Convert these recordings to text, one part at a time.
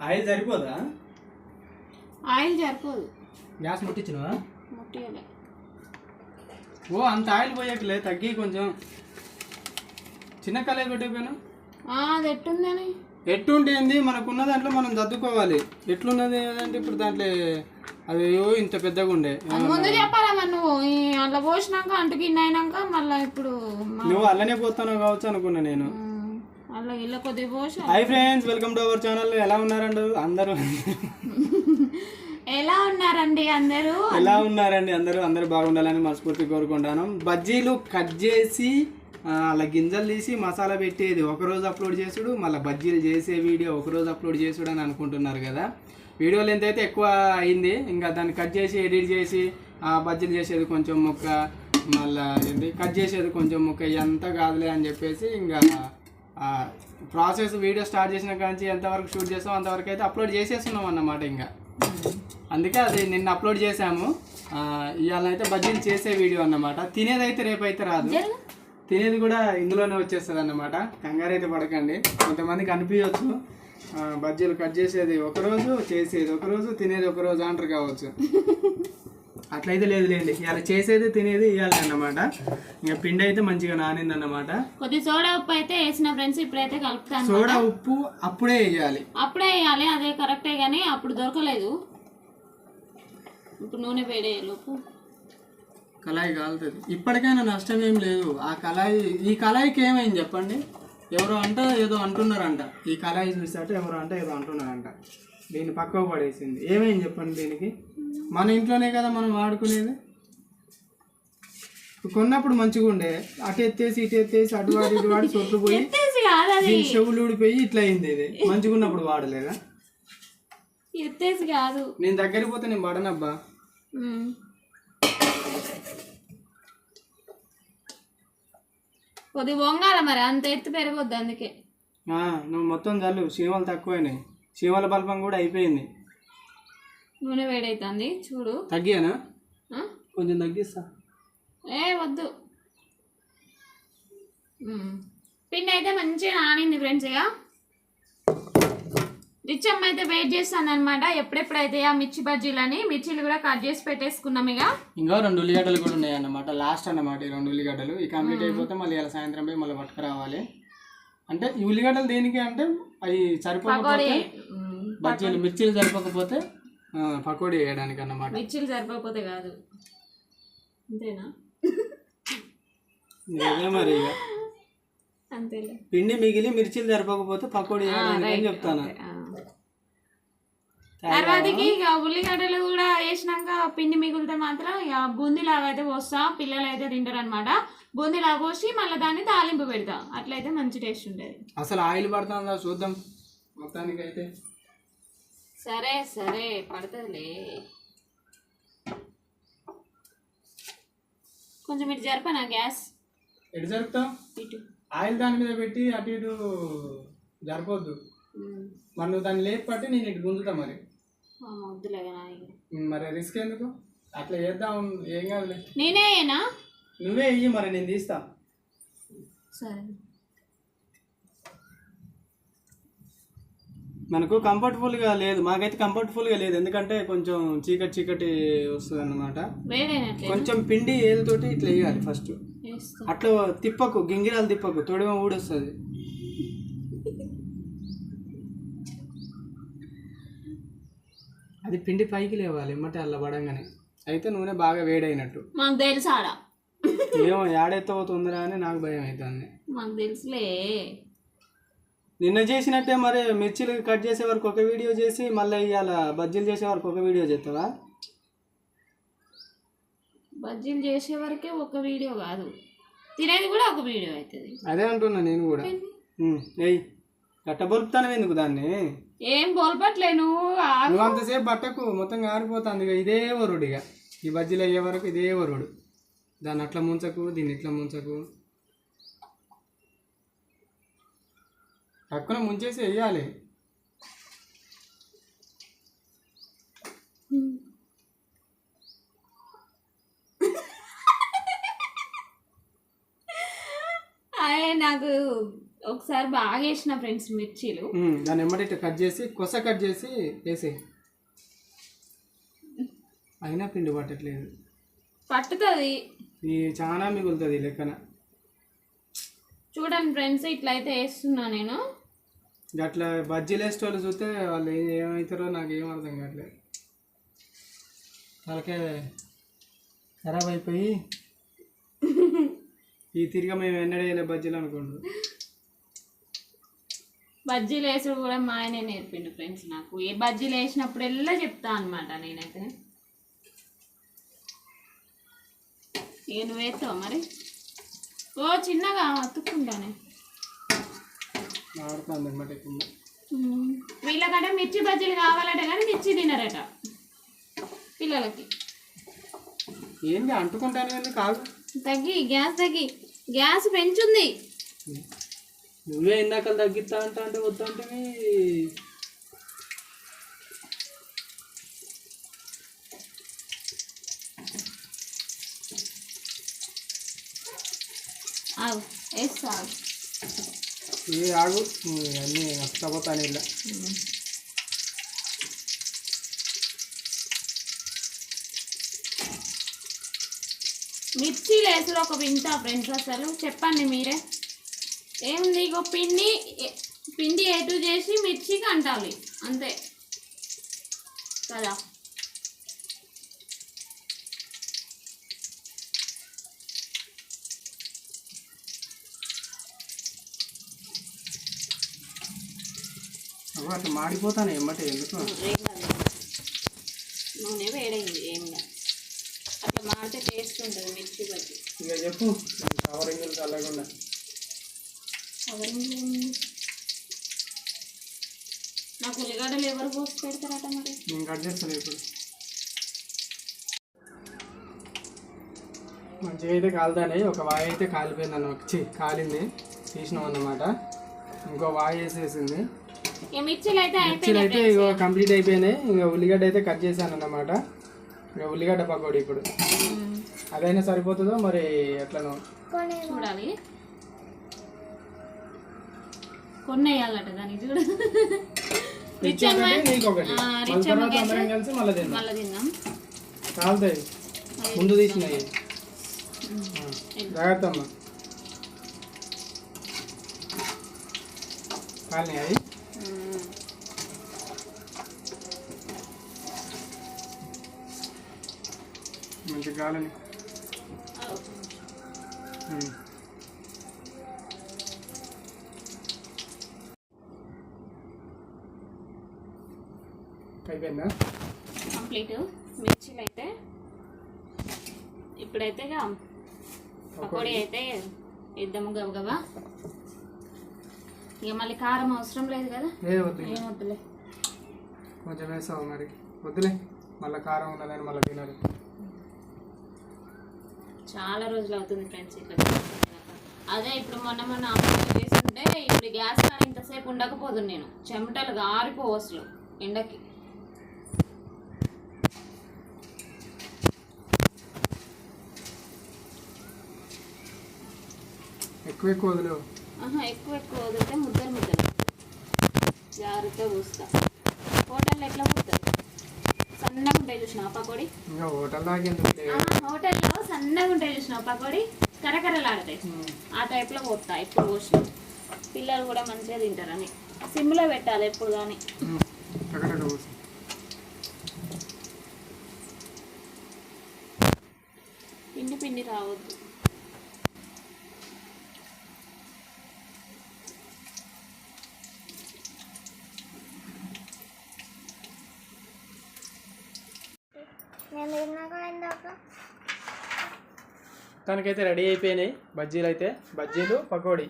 Oil సరిపోదా? Oil సరిపోదు. Gas ముట్టించినవా ముట్టియలే ఓ అంత ఆయిల్ పోయట్లే తగ్గి కొంచెం. చిన్న కళాయి పెట్టకపోయినా? అది ఎట్టుందని? ఎట్టుంటేంది మనకున్న దాంట్లో మనం చదువుకోవాలి ఎట్లున్నది అంటే ఇప్పుడు దాంట్లో అది ఓ ఇంత పెద్దగా ఉండే. ముందు చెప్పాలా మరి నువ్వు? ఈ అట్లా పోసినాక అంటుకి అయినాక మళ్ళీ ఇప్పుడు నువ్వు అల్లనే పోతానో కావచ్చు అనుకున్నా నేను. Hi friends welcome to our channel ఎలా ఉన్నారండి అందరూ? ఎలా ఉన్నారండి అందరూ? ఎలా ఉన్నారండి అందరూ? అందరూ బాగుండాలని మనస్ఫూర్తి కోరుకుంటాను. బజ్జీలు కట్ చేసి అలా గింజలు తీసి మసాలా పెట్టేది. ఒకరోజు అప్లోడ్ చేసుడు మళ్ళీ బజ్జీలు చేసే వీడియో ఒకరోజు అప్లోడ్ చేసుడు అని అనుకుంటున్నారు కదా. వీడియో లెంత్ అయితే ఎక్కువ అయింది. ఇంకా దాన్ని కట్ చేసి ఎడిట్ చేసి ఆ బజ్జీలు చేసేది కొంచెం ముక్క మళ్ళీ ఏంటి కట్ చేసేది కొంచెం ముక్క ఎంత కాదులే అని చెప్పేసి ఇంకా ప్రాసెస్ వీడియో స్టార్ట్ చేసిన కాంచి ఎంతవరకు షూట్ చేస్తాం అంతవరకు అయితే అప్లోడ్ చేసేస్తున్నాం అన్నమాట ఇంకా. అందుకే అది నిన్న అప్లోడ్ చేసాము ఇవాళ అయితే బజ్జీలు చేసే వీడియో అన్నమాట. తినేది అయితే రేపు అయితే రాదు. తినేది కూడా ఇందులోనే వచ్చేస్తుంది అన్నమాట. కంగారు అయితే పడకండి. కొంతమందికి అనిపించవచ్చు బజ్జీలు కట్ చేసేది ఒకరోజు చేసేది ఒకరోజు తినేది ఒకరోజు అంటారు కావచ్చు. అట్లయితే లేదు లేండి ఇవాళ చేసేది తినేది ఇవ్వాలి అన్నమాట. ఇంకా పిండి అయితే మంచిగా నానింది అన్నమాట. కొద్ది సోడా ఉప్పు అయితే వేసిన ఫ్రెండ్స్ ఇప్పుడైతే కలుపుతాను సోడా ఉప్పు అప్పుడే వేయాలి. అప్పుడే వేయాలి అదే కరెక్టే కానీ అప్పుడు దొరకలేదు. ఇప్పుడు నూనె వేడేయాలి ఉప్పు కళాయి కాలుతుంది. ఇప్పటికైనా నష్టం ఏం లేదు. ఆ కళాయి ఈ కళాయికి ఏమైంది చెప్పండి? ఎవరో అంట ఏదో అంటున్నారంట. ఈ కళాయి చూసాట ఎవరో అంటే ఏదో అంటున్నారంట. దీన్ని పక్కకు పడేసింది. ఏమైంది చెప్పండి దీనికి? మన ఇంట్లోనే కదా మనం వాడుకునేది కొన్నప్పుడు మంచిగా ఉండే. అటు ఎత్తేసి ఇటు ఎత్తేసి అటు వాడి ఇటు వాడి సొట్లు పోయి దీని చెవులు ఊడిపోయి ఇట్లా అయింది ఇది. మంచిగా ఉన్నప్పుడు వాడలేదా? ఎత్తేసి కాదు. నేను దగ్గరికి పోతే నేను పడనబ్బా ఉమ్. కొద్ది వంగాల మరి? అంత ఎత్తు పెరగొద్దు అందుకే. నువ్వు మొత్తం చల్లు. చీమలు తక్కువైనాయి. చీమల బల్పం కూడా అయిపోయింది. నూనె వేడైతుంది చూడు. తగ్గానా? కొంచెం తగ్గిస్తా. ఏ వద్దు. పిండి అయితే మంచిగా నానింది ఫ్రెండ్స్ ఇక రిచమ్మ అయితే వెయిట్ చేస్తాను అనమాట ఎప్పుడెప్పుడైతే ఆ మిర్చి బజ్జీలని మిర్చీలు కూడా కట్ చేసి పెట్టేసుకున్నాం ఇక ఇంకా రెండు ఉల్లిగడ్డలు కూడా ఉన్నాయి అన్నమాట లాస్ట్ అన్నమాట ఈ రెండు ఉల్లిగడ్డలు. ఈ కంప్లీట్ అయిపోతే మళ్ళీ ఇలా సాయంత్రం పోయి మళ్ళీ పట్టుకురావాలి. అంటే ఈ ఉల్లిగడ్డలు దేనికి అంటే అవి సరిపోకపోతే ఉమ్, బజ్జీలు మిర్చీలు సరిపోకపోతే పకోడీ వేయడానికి అన్నమాట మిర్చీలు సరిపోతే కాదు. అంతేనా? మరి ఇక. అంతేలే. పిండి మిగిలి మిర్చీలు సరిపోకపోతే పకోడీ వేయడానికి అని చెప్తాను. తర్వాతకి ఇక ఉల్లిగడ్డలు కూడా వేసినాక పిండి మిగిలితే మాత్రం ఇక బూందీలాగా అయితే పోస్తా పిల్లలు అయితే తింటారు అనమాట బూందీలా పోసి మళ్ళీ దాన్ని తాలింపు పెడతా. అట్లయితే మంచి టేస్ట్ ఉంటుంది అసలు ఆయిల్ పడుతుందా చూద్దాం. మొత్తానికి అయితే సరే సరే పడుతుందిలే. కొంచెం ఇటు జరపనా గ్యాస్? ఎటు జరుపుతాం? ఇటు. ఆయిల్ దాని మీద పెట్టి అటు ఇటు జరపొద్దు. మరి నువ్వు దాన్ని లేపు పట్టి నేను ఇటు గుంజుతా మరి. కదా. మరి రిస్క్ ఎందుకు? అట్లా చేద్దాం ఏం కాదులే. నేనే అయినా నువ్వే ఇయ్యి మరి నేను తీస్తా. సరే. మనకు కంఫర్టబుల్గా లేదు. మాకైతే కంఫర్టబుల్గా లేదు. ఎందుకంటే కొంచెం చీకటి చీకటి వస్తుంది వేడైనట్లే కొంచెం పిండి ఏలుతోటి ఇట్లా వేయాలి ఫస్ట్ అట్లా తిప్పకు గింగిరాలు తిప్పకు. తొడిమ ఊడొస్తుంది. అది పిండి పైకి లేవాలి. ఎమ్మటే అల్ల పడంగానే. అయితే నూనె బాగా వేడైనట్టు. మాకు తెలుసు ఆడ. ఏమో ఏడైతే అవుతుందిరా అని నాకు భయం అవుతుంది మాకు తెలుసులే. నిన్న చేసినట్టే మరి మిర్చీలు కట్ చేసే వరకు ఒక వీడియో చేసి మళ్ళీ ఇవాళ బజ్జీలు చేసే వరకు ఒక వీడియో చేస్తావా? బజ్జీలు చేసే వరకే ఒక వీడియో కాదు. తినేది కూడా ఒక వీడియో అవుతుంది అదే అంటున్నా నేను కూడా. గట్ట బొరుకుతాను ఎందుకు దాన్ని? ఏం కోల్పట్లే నువ్వు అంతసేపు బట్టకు మొత్తం ఆరిపోతుంది ఇక. ఇదే వరుడు ఇక. ఈ బజ్జీలు అయ్యే వరకు ఇదే వరుడు. దాన్ని అట్లా ముంచకు దీన్ని ఇట్లా ముంచకు. పక్కన ముంచేసి అయ్యే నాకు ఒకసారి బాగా వేసిన ఫ్రెండ్స్ మిర్చీలు. దాన్ని ఎమ్మటి కట్ చేసి కొస కట్ చేసి వేసేయి. అయినా పిండి పట్టట్లేదు. పట్టుతుంది. ఇది చాలా మిగులుతుంది లెక్కన. చూడండి ఫ్రెండ్స్ ఇట్లయితే వేస్తున్నా నేను. అట్లా బజ్జీలు వేసే వాళ్ళు చూస్తే వాళ్ళు ఏం ఏమవుతారో నాకు ఏం అర్థం కావట్లేదు. వాళ్ళకే ఖరాబ్ అయిపోయి ఈ తిరిగి మేము ఎన్నడేయలే బజ్జీలు అనుకుంటున్నాం బజ్జీలు వేసుడు కూడా మా ఆయనే నేర్పిండు ఫ్రెండ్స్ నాకు. ఏ బజ్జీలు వేసినప్పుడల్లా చెప్తా అనమాట నేనైతే. ఏ నువ్వు వేస్తావు మరి? ఓ చిన్నగా అతుక్కుంటానే. ఆడుతుంది అనమాట ఉమ్. వీళ్ళకంటే మిర్చి బజ్జీలు కావాలట కానీ మిర్చి తినరట పిల్లలకి ఏంటి అంటుకుంటాను కానీ కాదు తగ్గి గ్యాస్ తగ్గి గ్యాస్ పెంచుంది నువ్వే ఇందాక తగ్గిస్తా అంట అంటే వద్దంటే ఆగు వేస్తా ఆగు. ఏ ఆగు. అన్నీ నష్టపోతాను ఇలా. మిర్చి లేసుడు ఒక వింత ఫ్రెండ్స్ అసలు. చెప్పండి మీరే. ఏముంది ఇగో పిండి పిండి ఎటు చేసి మిర్చికి అంటాలి. అంతే. కదా? అట్లా మాడిపోతాను ఎమ్మటే ఎందుకు? నూనె వేడైంది ఏం అట్లా మాడితే టేస్ట్ ఉంటుంది మిర్చి బజ్జి ఇక చెప్పు కవరింగ్ చల్లకుండా. ఎవరు నాకు ఉల్లిగడ్డలు ఎవరు పోసి పెడతారట మరి? నేను కట్ చేస్తాను ఇప్పుడు. మంచిగా అయితే కాలుతానే ఒక వాయి అయితే కాలిపోయింది అన్న చి కాలింది. తీసినాం అన్నమాట. ఇంకో వాయి వేసేసింది. మిర్చిలు అయితే మిర్చిలు అయిపోయినాయి అయితే ఇగో కంప్లీట్ అయిపోయినాయి. ఇంకా ఉల్లిగడ్డ అయితే కట్ చేశాను అన్నమాట ఇక ఉల్లిగడ్డ పకోడీ ఇప్పుడు. అదైనా సరిపోతుందో మరి ఎట్లనో. చూడాలి. కొన్ని వేయాలట చూడు. రిచ్ కలిసి మళ్ళీ కాలుతాయి. ముందు తీసినాయి జాగ్రత్త అమ్మా. కాలినాయి మంచి కాలని. అయిపోయిందా కంప్లీట్. మిర్చిలు అయితే ఇప్పుడైతే ఇక పకోడీ అయితే ఇద్దాము గబగబా ఇక మళ్ళీ కారం అవసరం లేదు కదా? ఏ వద్దు ఏం వద్దులే కొంచెం వేసావు మరి. వద్దులే. మళ్ళీ కారం ఉన్నదని మళ్ళీ తినాలి. చాలా రోజులు అవుతుంది ఫ్రెండ్స్ ఇట్లా చేసుకుంటున్నాక. అదే ఇప్పుడు మొన్న మొన్న అమ్మాయి చేస్తుంటే ఇప్పుడు గ్యాస్ కానీ ఇంతసేపు ఉండకపోదు నేను. చెమటలు గారిపోవు అసలు ఎండకి. ఎక్కువ ఎక్కువ వదిలేవు. ఆహా ఎక్కువ ఎక్కువ వదిలితే ముద్దలు ముద్దలు. జాగ్రత్తగా పూస్తా హోటల్లో ఎట్లా సన్నగా ఉంటాయి చూసినావా? పకోడీ? హోటల్లో సన్నగా ఉంటాయి చూసినావా? పకోడీ కరకరలాడతాయి. ఆ టైప్లో పోతా ఎప్పుడు పోసిన. పిల్లలు కూడా మంచిగా తింటారని. సిమ్లో పెట్టాలి ఎప్పుడు కానీ. పిండి పిండి రావద్దు. తనకైతే రెడీ అయిపోయినాయి. బజ్జీలు అయితే. బజ్జీలు పకోడీ.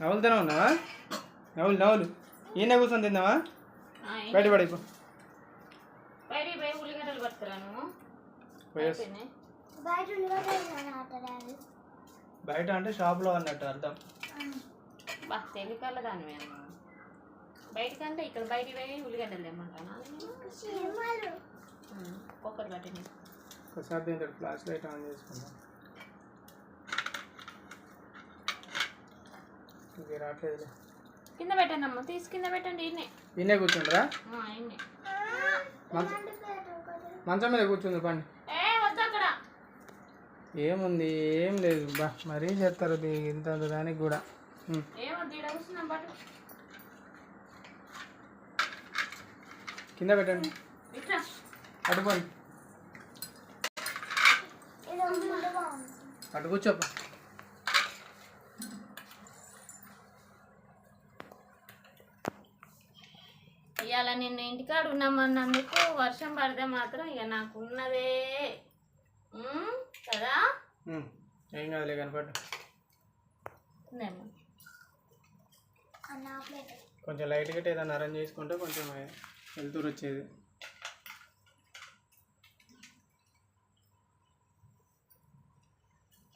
నవ్వులు తిన ఉన్నావా? నవ్వులు నవ్వులు. ఈయన కూర్చొని తిందావా బయట పడిపో. బయట అంటే షాప్లో అన్నట్టు అర్థం. బయటకంటే ఇక్కడ బయటికి పోయి ఉల్లిగడ్డలు తెమ్మంటానా ఒక్కటి పట్టింది ఒకసారి దీంతో ఫ్లాష్ లైట్ ఆన్ చేసుకుందాం. ఇది రావట్లేదు కింద పెట్టండి అమ్మ తీసి కింద పెట్టండి ఈయనే ఈయనే ఈయనే మంచం మీద కూర్చుంది పండి. ఏముంది ఏం లేదు. బా మరీ చేస్తారు ఇంత దానికి కూడా. కింద పెట్టండి. ఇట్లా. అటు కూర్చోప్ప ఇవాళ నిన్న ఇంటికాడ ఉన్నామన్నందుకు వర్షం పడితే మాత్రం ఇక నాకు ఉన్నదే. కదా. ఏం కాదులే కనపడ్డా. కొంచెం లైట్ గిట్ట ఏదైనా అరేంజ్ చేసుకుంటే కొంచెం వెళ్తూరు వచ్చేది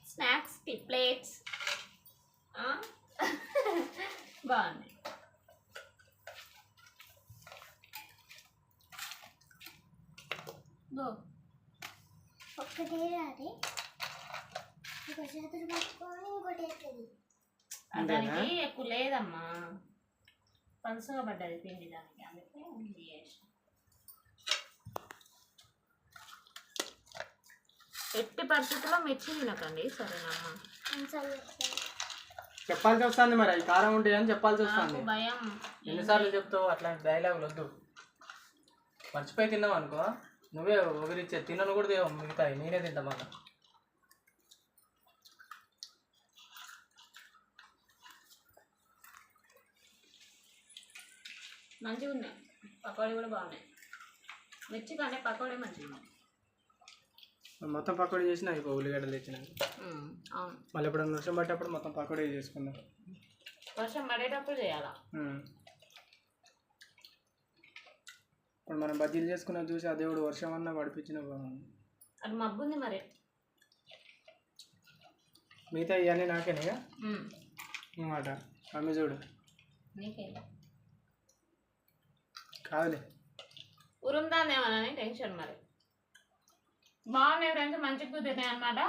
స్నాక్స్ టీ ప్లేట్స్? బాగుంది గో ఒక్కటే రాదే ఒక చేతులు పట్టుకొని ఇంకోటి వేస్తుంది. దానికి ఎక్కువ లేదమ్మా. పలుసుగా పడ్డది పిండి దానికి. అందుకే ఇది. ఎట్టి పరిస్థితుల్లో మిర్చి తినకండి సరేనమ్మా చెప్పాల్సి వస్తుంది మరి అవి కారం ఉంటాయి అని చెప్పాల్సి వస్తుంది? భయం. ఎన్నిసార్లు చెప్తావు అట్లాంటి డైలాగులు వద్దు. మర్చిపోయి తిన్నావు అనుకో నువ్వే ఒకరిచ్చే తినను కూడా దేవు మిగతాయి నేనే తింటా మళ్ళా. మంచిగా ఉన్నాయి పకోడీ కూడా బాగున్నాయి. మిర్చి కానీ పకోడీ మంచిగా ఉన్నాయి మొత్తం పకోడీ చేసిన అయిపో ఉల్లిగడ్డలు తెచ్చిన. ఉమ్, అవును. మళ్ళీ ఇప్పుడు వర్షం పట్టేప్పుడు మొత్తం పకోడీ చేసుకుందాం వర్షం పడేటప్పుడు చేయాలా. ఇప్పుడు మనం బజ్జీలు చేసుకున్న చూసి ఆ దేవుడు వర్షం అన్నా పడిపించిన బాగుంది అది మబ్బు ఉంది మరి. మిగతా ఇవన్నీ నాకేనేగా ఉమ్, మాట మమ్మీ చూడు. కాదులే. ఉరుముదానేమోనని టెన్షన్ మరి. బాగున్నాయి ఫ్రెండ్స్ మంచిగా కుదిరినాయి అనమాట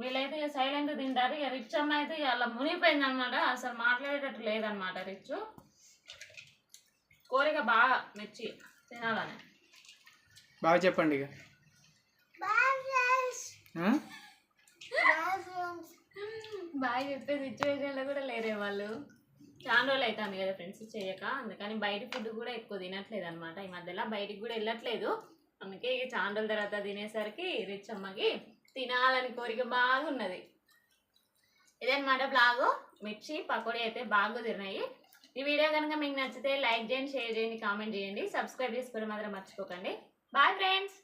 వీళ్ళైతే ఇక సైలెంట్ తింటారు. ఇక రిచ్ అమ్మ అయితే ఇక అలా మునిగిపోయింది అనమాట అసలు మాట్లాడేటట్టు లేదనమాట రిచ్. కోరిక బాగా మిర్చి తినాలని. బాగా చెప్పండి ఇక. బాగా చెప్పే సిచ్యువేషన్లో కూడా లేరే వాళ్ళు. చాలా రోజులు అవుతుంది కదా ఫ్రెండ్స్ చేయక. అందుకని బయట ఫుడ్ కూడా ఎక్కువ తినట్లేదు అనమాట ఈ మధ్యలో బయటికి కూడా వెళ్ళట్లేదు. అందుకే ఇక చాండల తర్వాత తినేసరికి రిచ్ అమ్మకి తినాలని కోరిక బాగున్నది ఇదన్నమాట బ్లాగు మిర్చి పకోడీ అయితే బాగా తిన్నాయి ఈ వీడియో కనుక మీకు నచ్చితే లైక్ చేయండి షేర్ చేయండి కామెంట్ చేయండి. సబ్స్క్రైబ్ చేసుకోవడం మాత్రం మర్చిపోకండి. Bye friends